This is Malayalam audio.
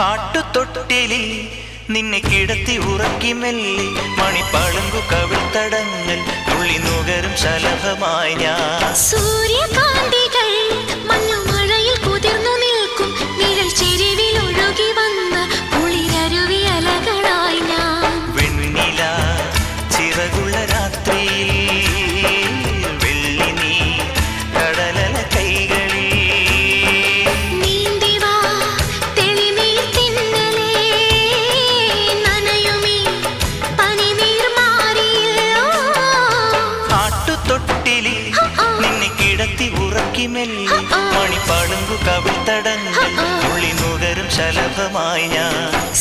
ആട്ടുതൊട്ടിലിൽ നിന്നെ കിടത്തി ഉറക്കി മെല്ലി മണിപ്പളുങ്കു കവിൾത്തടങ്ങൾ ഉള്ളി നുകരും ശലഭമായ ഞാൻ. സൂര്യകാന്തികൾ കിടത്തി ഉറക്കി മെല്ലി. മണിപ്പളുങ്കു കവിൾത്തടങ്ങൾ. ഉള്ളി നുകരും ശലഭമായി ഞാൻ.